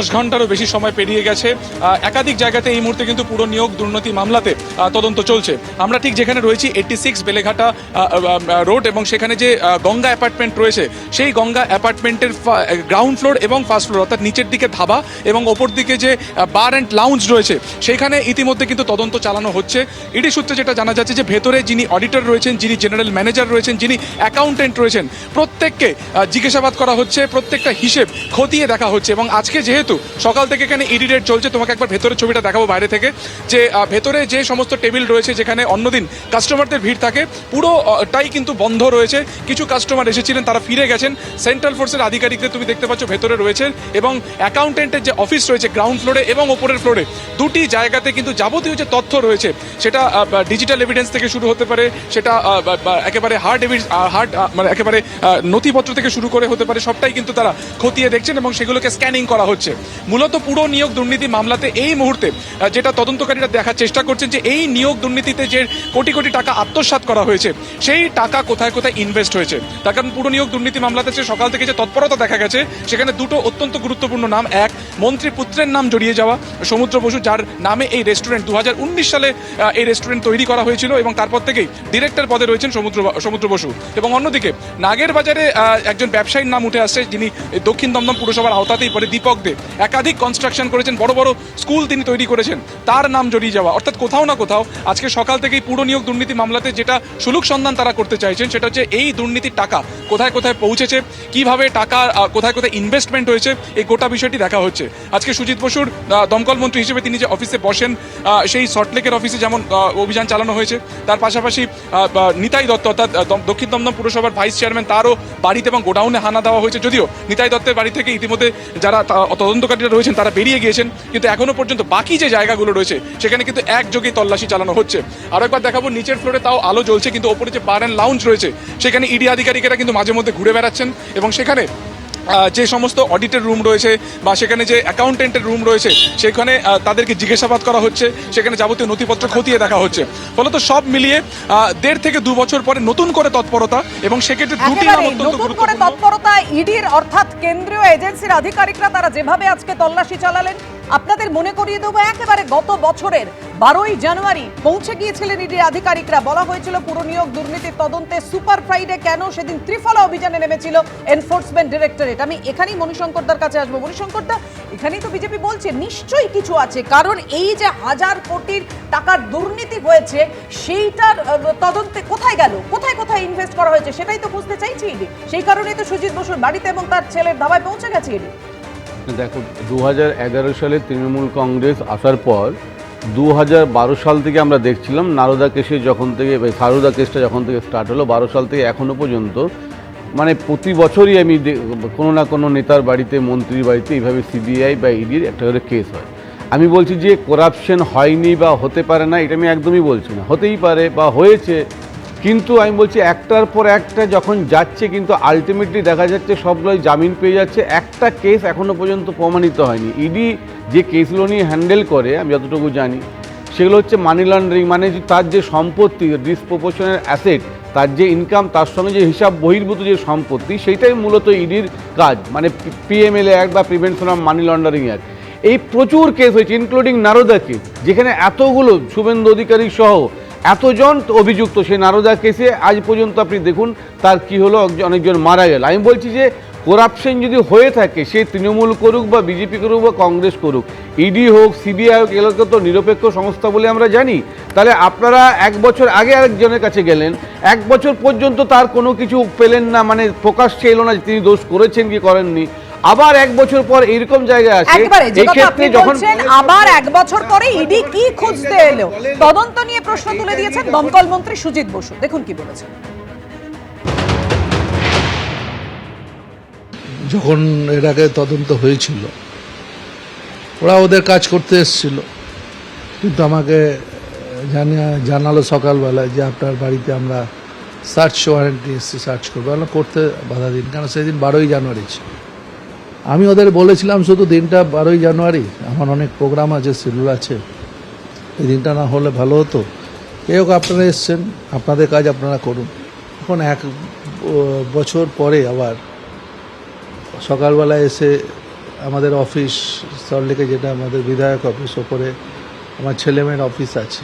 দশ ঘন্টারও বেশি সময় পেরিয়ে গেছে। একাধিক জায়গাতে এই মুহূর্তে কিন্তু পুরো নিয়োগ দুর্নীতি মামলাতে তদন্ত চলছে। আমরা ঠিক যেখানে রয়েছি এইটি সিক্স বেলেঘাটা রোড এবং সেখানে যে গঙ্গা অ্যাপার্টমেন্ট রয়েছে, সেই গঙ্গা অ্যাপার্টমেন্টের গ্রাউন্ড ফ্লোর এবং ফার্স্ট ফ্লোর অর্থাৎ নিচের দিকে ধাবা এবং ওপর দিকে যে বার অ্যান্ড লাউঞ্জ রয়েছে, সেখানে ইতিমধ্যে কিন্তু তদন্ত চালানো হচ্ছে। ইডি সূত্রে যেটা জানা যাচ্ছে যে, ভেতরে যিনি অডিটর রয়েছেন, যিনি জেনারেল ম্যানেজার রয়েছেন, যিনি অ্যাকাউন্টেন্ট রয়েছেন, প্রত্যেককে জিজ্ঞাসাবাদ করা হচ্ছে, প্রত্যেকটা হিসেব খতিয়ে দেখা হচ্ছে এবং আজকে যেহেতু সকাল থেকে এখানে ইডি রেট চলছে। তোমাকে একবার ভেতরের ছবিটা দেখাবো বাইরে থেকে। যে ভেতরে যে সমস্ত টেবিল রয়েছে যেখানে অন্যদিন কাস্টমারদের ভিড় থাকে পুরোটাই কিন্তু বন্ধ রয়েছে। কিছু কাস্টমার এসেছিলেন, তারা ফিরে গেছেন। সেন্ট্রাল ফোর্সের আধিকারিকদের তুমি দেখতে পাচ্ছ ভেতরে রয়েছেন এবং অ্যাকাউন্টেন্টের যে অফিস রয়েছে গ্রাউন্ড ফ্লোরে এবং ওপরের ফ্লোরে দুটি জায়গাতে কিন্তু যাবতীয় যে তথ্য রয়েছে, সেটা ডিজিটাল এভিডেন্স থেকে শুরু হতে পারে, সেটা একেবারে হার্ড এভিডেন্স হার্ড মানে একেবারে নথিপত্র থেকে শুরু করে হতে পারে, সবটাই কিন্তু তারা খতিয়ে দেখছেন এবং সেগুলোকে স্ক্যানিং করা হচ্ছে। মূলত পুরো নিয়োগ দুর্নীতি মামলাতে এই মুহূর্তে যেটা তদন্তকারীরা দেখার চেষ্টা করছেন যে এই নিয়োগ দুর্নীতিতে যে কোটি কোটি টাকা আত্মসাৎ করা হয়েছে, সেই টাকা কোথায় কোথায় ইনভেস্ট হয়েছে। তার কারণ পুরো নিয়োগ দুর্নীতি মামলাতে সে সকাল থেকে যে তৎপরতা দেখা গেছে, সেখানে দুটো অত্যন্ত গুরুত্বপূর্ণ নাম। এক, মন্ত্রী পুত্রের নাম জড়িয়ে যাওয়া। সমুদ্র বসু, যার নামে এই রেস্টুরেন্ট দু হাজার উনিশ সালে এই রেস্টুরেন্ট তৈরি করা হয়েছিল এবং তারপর থেকেই ডিরেক্টর পদে রয়েছেন সমুদ্র সমুদ্র বসু। এবং অন্যদিকে, নাগের বাজারে একজন ব্যবসায়ীর নাম উঠে আসছে, যিনি দক্ষিণ দমদম পুরসভার আওতাতেই পড়ে, দীপক দে। একাধিক কনস্ট্রাকশন করেছেন, বড় বড় স্কুল তিনি তৈরি করেছেন। তার নাম জড়িয়ে যাওয়া। অর্থাৎ কোথাও না কোথাও আজকে সকাল থেকেই পুরো নিয়োগ দুর্নীতি মামলাতে যেটা সুলুক সন্ধান তারা করতে চাইছেন, সেটা হচ্ছে এই দুর্নীতির টাকা কোথায় কোথায় পৌঁছেছে, কীভাবে টাকা কোথায় কোথায় ইনভেস্টমেন্ট হয়েছে, এই গোটা বিষয়টি দেখা হচ্ছে। আজকে সুজিত বসুর দমকল মন্ত্রী হিসেবে তিনি যে অফিসে বসেন সেই সল্টলেকের অফিসে যেমন অভিযান চালানো হয়েছে, তার পাশাপাশি নিতাই দত্ত, অর্থাৎ দক্ষিণ দমদম পুরসভার ভাইস চেয়ারম্যান তারও বাড়িতে এবং গোডাউনে হানা দেওয়া হয়েছে। যদিও নিতাই দত্তের বাড়ি থেকে ইতিমধ্যে যারা তদন্তকারীরা রয়েছেন, তারা বেরিয়ে গিয়েছেন, কিন্তু এখনও পর্যন্ত বাকি যে জায়গাগুলো রয়েছে, সেখানে কিন্তু একযোগে তল্লাশি চালানো হচ্ছে। আরও একবার দেখাবো, নিচের ফ্লোরে তাও আলো জ্বলছে, কিন্তু ওপরে যে বার অ্যান্ড লাউঞ্জ রয়েছে, সেখানে ইডি আধিকারিকেরা কিন্তু মাঝে মধ্যে ঘুরে বেড়াচ্ছেন, এবং সেখানে যে সমস্ত অডিটের রুম রয়েছে বা সেখানে যে অ্যাকাউন্টেন্টের রুম রয়েছে সেখানে তাদেরকে জিজ্ঞাসাবাদ করা হচ্ছে সেখানে যাবতীয় নথিপত্র খতিয়ে দেখা হচ্ছে। ফলত সব মিলিয়ে দেড় থেকে দু বছর পরে নতুন করে তৎপরতা এবং সেক্ষেত্রে দুটি নতুন করে তৎপরতা ইডির অর্থাৎ কেন্দ্রীয় এজেন্সির আধিকারিকরা তারা যেভাবে আজকে তল্লাশি চালালেন আপনাদের মনে করিয়ে দেবো একেবারে গত বছরের বারোই জানুয়ারি পৌঁছে গিয়েছিলেন ইডির আধিকারিকরা। বলা হয়েছিল পুরো নিয়োগ দুর্নীতির তদন্তে সুপার ফ্রাইডে কেন সেদিন ত্রিফলা অভিযানে নেমেছিল এনফোর্সমেন্ট ডিরেক্টরেট আমি এখানেই মণিশঙ্করদার কাছে আসব। মণিশঙ্করদা এখানেই তো বিজেপি বলছে নিশ্চয়ই কিছু আছে, কারণ এই যে হাজার কোটির টাকার দুর্নীতি হয়েছে, সেইটার তদন্তে কোথায় গেল? কোথায় কোথায় ইনভেস্ট করা হয়েছে সেটাই তো বুঝতে চাইছি ইডি। সেই কারণেই তো সুজিত বসুর বাড়িতে এবং তার ছেলের ধাবায় পৌঁছে গেছে ইডি। দেখো দু হাজার এগারো সালে তৃণমূল কংগ্রেস আসার পর দু হাজার বারো সাল থেকে আমরা দেখছিলাম, নারদা কেসে যখন থেকে সারদা কেসটা যখন থেকে স্টার্ট হলো, বারো সাল থেকে এখনও পর্যন্ত মানে প্রতি বছরই আমি কোনো না কোনো নেতার বাড়িতে, মন্ত্রীর বাড়িতে এইভাবে সিবিআই বা ইডির একটা করে কেস হয়। আমি বলছি যে করাপশন হয়নি বা হতে পারে না, এটা আমি একদমই বলছি না। হতেই পারে বা হয়েছে কিন্তু আমি বলছি একটার পর একটা যখন যাচ্ছে, কিন্তু আলটিমেটলি দেখা যাচ্ছে সবগুলোই জামিন পেয়ে যাচ্ছে। একটা কেস এখনও পর্যন্ত প্রমাণিত হয়নি। ইডি যে কেসগুলো নিয়ে হ্যান্ডেল করে, আমি যতটুকু জানি, সেগুলো হচ্ছে মানি লন্ডারিং মানে তার যে সম্পত্তি ডিসপ্রপোর্শনের অ্যাসেট তার যে ইনকাম তার সঙ্গে যে হিসাব বহির্ভূত যে সম্পত্তি, সেইটাই মূলত ইডির কাজ। মানে পিএমএলএ অ্যাক্ট বা prevention of money laundering act এই প্রচুর কেস হয়েছে ইনক্লুডিং নারদা কেস যেখানে এতগুলো শুভেন্দু অধিকারী সহ এতজন অভিযুক্ত সেই নারদা কেসে আজ পর্যন্ত আপনি দেখুন তার কি হলো অনেকজন মারা গেল। আমি বলছি যে করাপশন যদি হয়ে থাকে, সে তৃণমূল করুক বা বিজেপি করুক বা কংগ্রেস করুক ইডি হোক সিবিআই হোক, এগুলোকে তো নিরপেক্ষ সংস্থা বলে আমরা জানি। তাহলে আপনারা এক বছর আগে আরেকজনের কাছে গেলেন, এক বছর পর্যন্ত তার কোনো কিছু পেলেন না মানে প্রকাশ্যে এলো না তিনি দোষ করেছেন কি করেননি। আবার এক বছর পর এরকম জায়গায় আসে। একেবারে যে এই কথা আপনি বলছেন আবার এক বছর পরে ইডি কি খুঁজতে এলো? তদন্ত নিয়ে প্রশ্ন তুলে দিয়েছেন দমকল মন্ত্রী সুজিত বসু। দেখুন কি বলেছেন। যখন এর আগে তদন্ত হয়েছিল ওরা ওদের কাজ করতে এসেছিল। কিন্তু আমাকে জানিয়ে জানালো সকালবেলায় যে আপনার বাড়িতে আমরা সার্চ ওয়ারেন্ট নিয়ে এসেছি সার্চ করব। করতে বাধা দিন। কারণ সেদিন বারোই জানুয়ারি ছিল। আমি ওদের বলেছিলাম শুধু দিনটা বারোই জানুয়ারি, আমার অনেক প্রোগ্রাম আছে শিডিউল আছে। এই দিনটা না হলে ভালো হতো। এই হোক, আপনারা এসছেন, আপনাদের কাজ আপনারা করুন। এখন এক বছর পরে আবার সকালবেলা এসে আমাদের অফিস সল্টলেকে যেটা আমাদের বিধায়ক অফিস ওপরে আমার ছেলেমেয়ের অফিস আছে।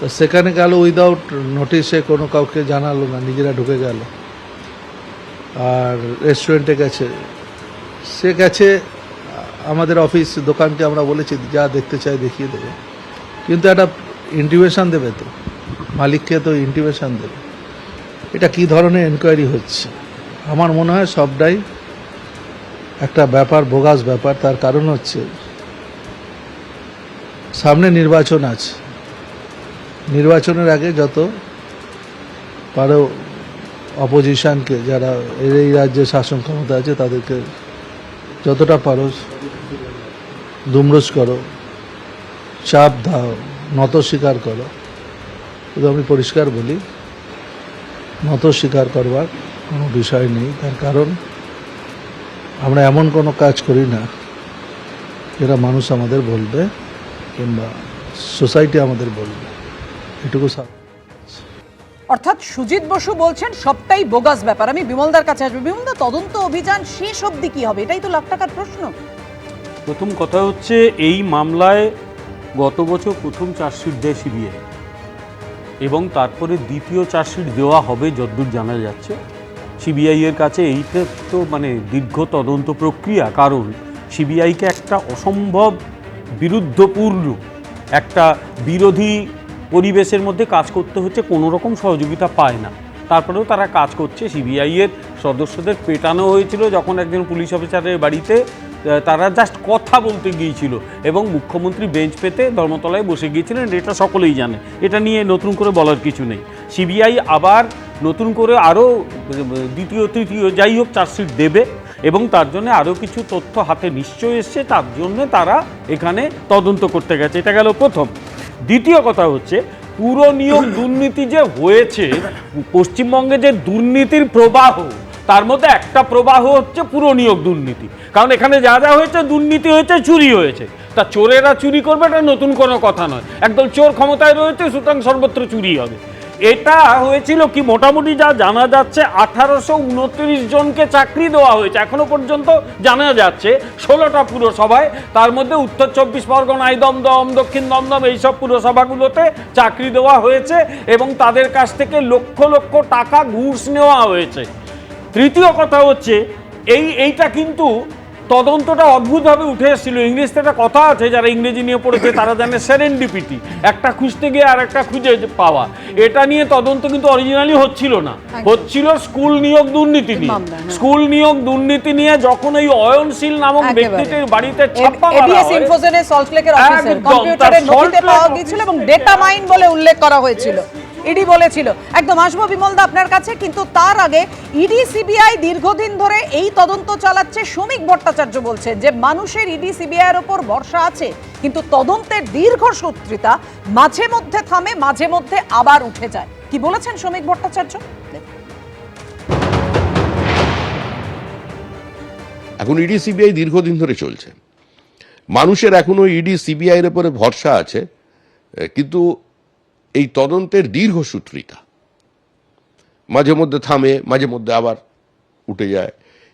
তো সেখানে গেল উইদাউট নোটিশে কোনো কাউকে জানালো না, নিজেরা ঢুকে গেল। আর রেস্টুরেন্টে গেছে। সে গেছে আমাদের অফিস দোকানকে আমরা বলেছি, যা দেখতে চাই দেখিয়ে দেবে। কিন্তু একটা ইন্টিমেশন দেবে তো, মালিককে তো ইন্টিমেশন দেবে। এটা কি ধরনের এনকোয়ারি হচ্ছে? আমার মনে হয় সবটাই একটা ব্যাপার, বোগাস ব্যাপার। তার কারণ হচ্ছে, সামনে নির্বাচন আছে। নির্বাচনের আগে যত পারো অপোজিশনকে যারা এই রাজ্যে শাসন ক্ষমতা আছে, তাদেরকে যতটা পারো দুমরস করো। চাপ দাও, নত স্বীকার করো। কিন্তু আমি পরিষ্কার বলি, নত স্বীকার করবার কোনো বিষয় নেই। তার কারণ, আমরা এমন কোনো কাজ করি না, যেটা মানুষ আমাদের বলবে কিংবা সোসাইটি আমাদের বলবে। এটুকু অর্থাৎ সুজিত বসু বলছেন, সবটাই বোগাস ব্যাপার। আমি বিমলদার কাছে আসব। বিমলদা, তদন্ত অভিযান শেষ অবধি কি হবে? এটাই তো লাখ টাকার প্রশ্ন। প্রথম কথা হচ্ছে, এই মামলায় গত বছর প্রথম চার্জশিট দেয় সিবিআই। এবং তারপরে দ্বিতীয় চার্জশিট দেওয়া হবে, যদ্দূর জানা যাচ্ছে। সিবিআই এর কাছে এইটা তো মানে দীর্ঘ তদন্ত প্রক্রিয়া। কারণ সিবিআইকে একটা অসম্ভব বিরুদ্ধপূর্ণ, একটা বিরোধী পরিবেশের মধ্যে কাজ করতে হচ্ছে, কোনো রকম সহযোগিতা পায় না। তারপরেও তারা কাজ করছে। সিবিআইয়ের সদস্যদের পেটানো হয়েছিল যখন একজন পুলিশ অফিসারের বাড়িতে তারা জাস্ট কথা বলতে গিয়েছিল এবং মুখ্যমন্ত্রী বেঞ্চ পেতে ধর্মতলায় বসে গিয়েছিলেন, এটা সকলেই জানে। এটা নিয়ে নতুন করে বলার কিছু নেই। সিবিআই আবার নতুন করে আরও, দ্বিতীয়, তৃতীয় যাই হোক চার্জশিট দেবে এবং তার জন্য আরও কিছু তথ্য হাতে নিশ্চয় এসছে, তার জন্য তারা এখানে তদন্ত করতে গেছে। এটা গেল প্রথম। দ্বিতীয় কথা হচ্ছে, পুরো নিয়োগ দুর্নীতি যে হয়েছে, পশ্চিমবঙ্গে যে দুর্নীতির প্রবাহ, তার মধ্যে একটা প্রবাহ হচ্ছে পুরো নিয়োগ দুর্নীতি। কারণ এখানে যা যা হয়েছে, দুর্নীতি হয়েছে, চুরি হয়েছে। তা চোরেরা চুরি করবে, এটা নতুন কোনো কথা নয়। একদম চোর ক্ষমতায় রয়েছে, সুতরাং সর্বত্র চুরি হবে। এটা হয়েছিল কি মোটামুটি যা জানা যাচ্ছে, আঠারোশো উনত্রিশ জনকে চাকরি দেওয়া হয়েছে। এখনও পর্যন্ত জানা যাচ্ছে ষোলোটা পুরসভায়, তার মধ্যে উত্তর চব্বিশ পরগনায় দমদম দক্ষিণ দমদম এইসব পুরসভাগুলোতে চাকরি দেওয়া হয়েছে এবং তাদের কাছ থেকে লক্ষ লক্ষ টাকা ঘুষ নেওয়া হয়েছে। তৃতীয় কথা হচ্ছে, এই, এইটা কিন্তু তদন্তটা অদ্ভুতভাবে উঠে এসেছিল। ইংরেজিতে একটা কথা আছে যারা ইংরেজি নিয়ে পড়েছে তারা জানে সেরেন্ডিপিটি একটা খুঁজতে গিয়ে আর একটা খুঁজে পাওয়া। এটা নিয়ে তদন্ত কিন্তু অরিজিনালি হচ্ছিল না। হচ্ছিল স্কুল নিয়োগ দুর্নীতি নিয়ে। হ্যাঁ। স্কুল নিয়োগ দুর্নীতি নিয়ে যখন ওই অয়নশীল নামক। ব্যক্তিটির বাড়িতে ছাপ্পা মারা হয় ইনফোজেনের সল্টলেকের অফিসের একদম, নথিতে পাওয়া গিয়েছিল এবং ডেটা মাইন বলে উল্লেখ করা হয়েছিল। ইডি বলেছিল। একদম আসব বিমলদা আপনার কাছে, কিন্তু তার আগে ইডি সিবিআই দীর্ঘদিন ধরে এই তদন্ত চালাচ্ছে শ্রমিক ভট্টাচার্য বলছেন যে মানুষের ইডি সিবিআই এর উপর ভরসা আছে, কিন্তু তদন্তের দীর্ঘ দীর্ঘসূত্রিতা মাঝে মধ্যে থামে, মাঝে মধ্যে আবার উঠে যায়। কি বলেছেন শ্রমিক ভট্টাচার্য? এখন ইডি সিবিআই দীর্ঘদিন ধরে চলছে। মানুষের এখনও ইডি সিবিআই এর উপরে ভরসা আছে, কিন্তু এই তদন্তের দীর্ঘসূত্রিতা মাঝে মধ্যে থামে, মাঝে মধ্যে আবার উঠে যায়।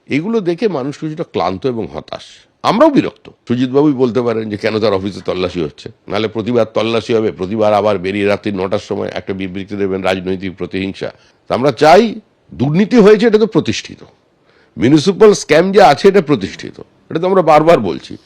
এগুলো দেখে মানুষ কিছুটা ক্লান্ত এবং হতাশ। আমরাও বিরক্ত। সুজিতবাবুই বলতে পারেন যে, কেন তার অফিসে তল্লাশি হচ্ছে? নাহলে প্রতিবার তল্লাশি হবে, প্রতিবার আবার বেরিয়ে রাত্রি নটার সময় একটা বিবৃতি দেবেন, রাজনৈতিক প্রতিহিংসা। আমরা চাই, দুর্নীতি হয়েছে, এটা তো প্রতিষ্ঠিত। মিউনিসিপ্যাল স্ক্যাম যে আছে, এটা প্রতিষ্ঠিত। এটা তো আমরা বারবার বলছি।